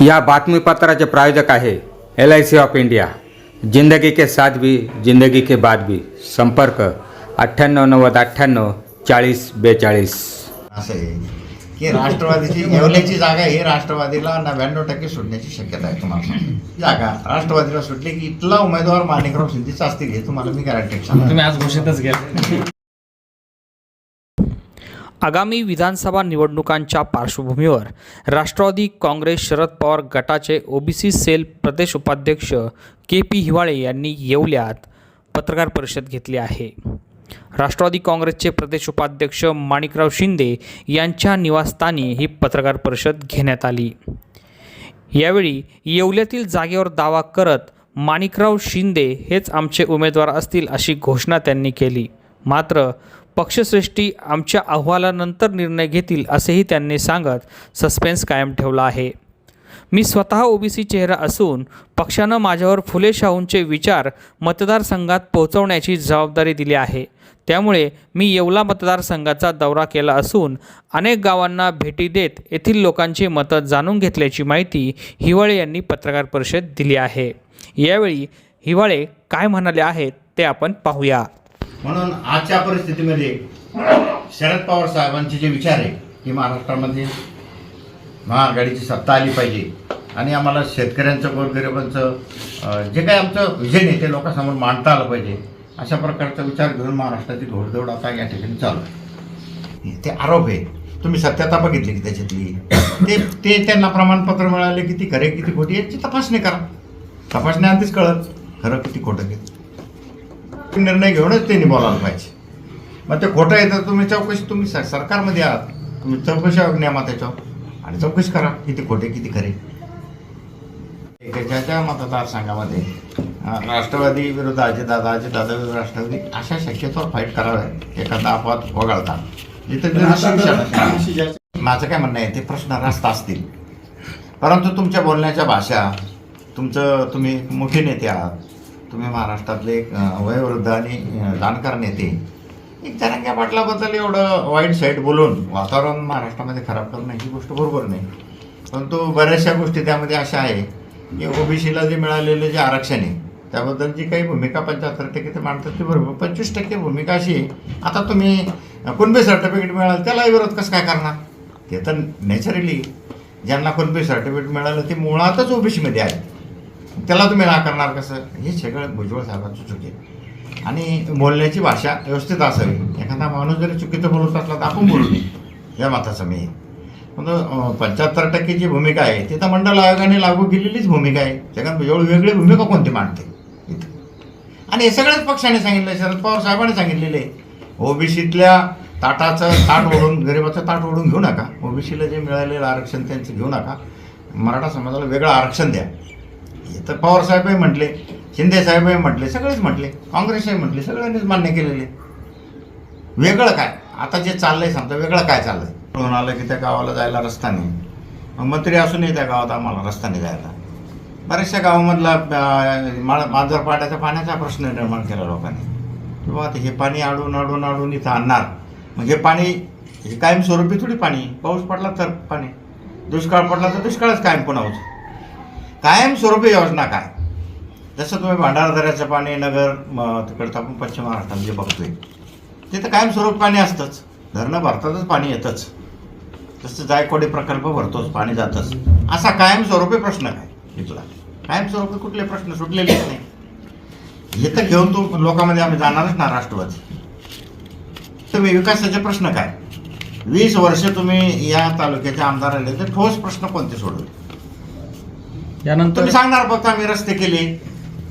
या बातमीपत्राचे प्रायोजक आहे L I C of India जिंदगी के साथ भी जिंदगी के बाद भी. संपर्क अठ्ठ्याण्णव नव्वद अठ्ठ्याण्णव चाळीस बेचाळीस. असं आहे. की राष्ट्रवादीची येवल्याची जागा ही राष्ट्रवादीला नव्याण्णव टक्के सुटण्याची शक्यता आहे तुम्हाला. सांगतो. जागा. राष्ट्रवादीला सुटली की इथला उमेदवार माणिकराव शिंदेचा असतील हे तुम्हाला मी गॅरंटी तुम्ही आज घोषितच केलं आगामी विधानसभा निवडणुकांच्या पार्श्वभूमीवर राष्ट्रवादी काँग्रेस शरद पवार गटाचे ओबीसी सेल प्रदेश उपाध्यक्ष के पी हिवाळे यांनी येवल्यात पत्रकार परिषद घेतली आहे. राष्ट्रवादी काँग्रेसचे प्रदेश उपाध्यक्ष माणिकराव शिंदे यांच्या निवासस्थानी ही पत्रकार परिषद घेण्यात आली. यावेळी येवल्यातील जागेवर दावा करत माणिकराव शिंदे हेच आमचे उमेदवार असतील अशी घोषणा त्यांनी केली. मात्र पक्षश्रेष्ठी आमच्या अहवालानंतर निर्णय घेतील असेही त्यांनी सांगत सस्पेन्स कायम ठेवला आहे. मी स्वतः ओबीसी चेहरा असून पक्षानं माझ्यावर फुले शाहूंचे विचार मतदारसंघात पोहोचवण्याची जबाबदारी दिली आहे. त्यामुळे मी येवला मतदारसंघाचा दौरा केला असून अनेक गावांना भेटी देत येथील लोकांची मतं जाणून घेतल्याची माहिती हिवाळे यांनी पत्रकार परिषद दिली आहे. यावेळी हिवाळे काय म्हणाले आहेत ते आपण पाहूया. म्हणून आजच्या परिस्थितीमध्ये शरद पवार साहेबांचे जे विचार आहे की महाराष्ट्रामध्ये महाआघाडीची सत्ता आली पाहिजे आणि आम्हाला शेतकऱ्यांचं गोरगरिबांचं जे काही आमचं विजन आहे ते लोकांसमोर मांडता आलं पाहिजे अशा प्रकारचा विचार घेऊन महाराष्ट्राची घोडदौड आता या ठिकाणी चालू आहे. ते आरोप आहे तुम्ही सत्यता बघितली की त्याच्यातली? ते ते त्यांना प्रमाणपत्र मिळाले किती खरे किती खोटी याची तपासणी करा. तपासणी आधीच कळत खरं किती खोटं किती निर्णय घेऊनच त्यांनी बोलायला पाहिजे. मग ते खोटं आहे तर तुम्ही चौकशी तुम्ही सरकारमध्ये आहात. तुम्ही चौकशी न्यामा त्याच्यावर. आणि चौकशी करा. किती खोटे किती खरे. ज्याच्या मतदारसंघामध्ये राष्ट्रवादी विरुद्ध अजितदादा अजितदादा विरुद्ध राष्ट्रवादी अशा शक्यतोवर फाईट कराव्या एखादा अपवाद वगळता. जिथे माझं काय म्हणणं आहे ते प्रश्न रास्त असतील. परंतु तुमच्या बोलण्याच्या भाषा तुमचं तुम्ही मोठे नेते आहात. तुम्ही महाराष्ट्रातले एक वयोवृद्ध आणि जाणकार नेते एक जरांग्या पाटलाबद्दल एवढं वाईट साईट बोलून वातावरण महाराष्ट्रामध्ये खराब करणं ही गोष्ट बरोबर नाही. परंतु बऱ्याचशा गोष्टी त्यामध्ये अशा आहे की ओबीसीला जे मिळालेले जे आरक्षण आहे त्याबद्दल जी काही भूमिका पंच्याहत्तर टक्के ते मांडतात ती बरोबर. पंचवीस टक्के भूमिका अशी आहे. आता तुम्ही कुणबी सर्टिफिकेट मिळालं त्याला विरोध कसं काय करणार? ते तर नॅचरली ज्यांना कुणबी सर्टिफिकेट मिळालं ते मुळातच ओबीसीमध्ये आहे त्याला तुम्ही ना करणार कसं? हे सगळं भुजबळ साहेबांचं चुकी आणि बोलण्याची भाषा व्यवस्थित असावी. एखादा माणूस जरी चुकीचं बोलत असला तर आपण बोलू नये. या मताचं मी. म्हणून पंच्याहत्तर टक्के जी भूमिका आहे. ती तर मंडळ आयोगाने लागू केलेलीच भूमिका आहे. जगात भुजबळ वेगळी भूमिका कोणती मांडते? इथं. आणि हे सगळ्याच पक्षाने सांगितलं शरद पवार साहेबांनी सांगितलेले ओबीसीतल्या ताटाचं ताट ओढून गरिबाचं ताट ओढून घेऊ नका. ओबीसीला जे मिळालेलं आरक्षण त्यांचं घेऊ नका. मराठा समाजाला वेगळं आरक्षण द्या. हे तर पवार साहेबही म्हटले शिंदे साहेबही म्हटले सगळेच म्हटले काँग्रेसही म्हटले सगळ्यांनीच मान्य केलेले. वेगळं काय? आता जे चाललंय समजा वेगळं काय चाललंय? म्हणून आलं की त्या गावाला जायला रस्ता नाही. मग मंत्री असूनही त्या गावात आम्हाला रस्ता नाही जायला. बऱ्याचशा गावामधला अं, मा पाण्याचा प्रश्न निर्माण केला लोकांनी. किंवा आता हे पाणी अडून अडून अडून इथं आणणार. मग हे पाणी हे कायमस्वरूपी थोडी पाणी. पाऊस पडला तर पाणी. दुष्काळ पडला तर दुष्काळच कायम पुन्हा होतो कायमस्वरूपी योजना काय? जसं तुम्ही भांडारदऱ्याचं पाणी नगर तिकडचं आपण पश्चिम महाराष्ट्रात जे बघतोय तिथं कायमस्वरूप पाणी असतंच. धरणं भरतातच पाणी येतंच. तसं जायकवाडी प्रकल्प भरतोच पाणी जातच. असा कायमस्वरूपी प्रश्न काय इथला? कायमस्वरूपी कुठले प्रश्न सुटलेलेच नाही. हे तर घेऊन तो लोकांमध्ये आम्ही जाणारच ना राष्ट्रवादी. तुम्ही विकासाचे प्रश्न काय? वीस वर्ष तुम्ही या तालुक्याचे आमदार आले तर ठोस प्रश्न कोणते सोडवले? यानंतर तुम्ही सांगणार फक्त आम्ही रस्ते केले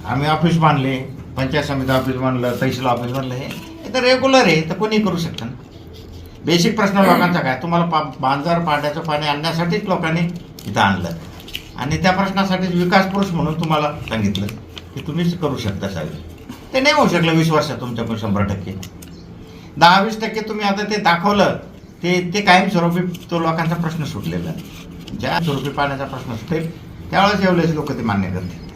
आम्ही ऑफिस बांधले पंचायत समिती ऑफिस बांधलं तहसील ऑफिस बांधलं हे हे तर रेग्युलर आहे तर कोणी करू शकतं ना. बेसिक प्रश्न लोकांचा काय? तुम्हाला पा बांजार पाण्याचं पाणी आणण्यासाठीच लोकांनी इथं आणलं. आणि त्या प्रश्नासाठीच विकास पुरुष म्हणून तुम्हाला सांगितलं की तुम्हीच करू शकता साहेब. ते नाही होऊ शकलं वीस वर्षात तुमच्याकडून शंभर टक्के. दहा वीस टक्के तुम्ही आता ते दाखवलं ते ते कायमस्वरूपी तो लोकांचा प्रश्न सुटलेला. ज्या स्वरूपी पाण्याचा प्रश्न सुटेल त्यावेळेस एवढेच लोक ते मान्य करतील.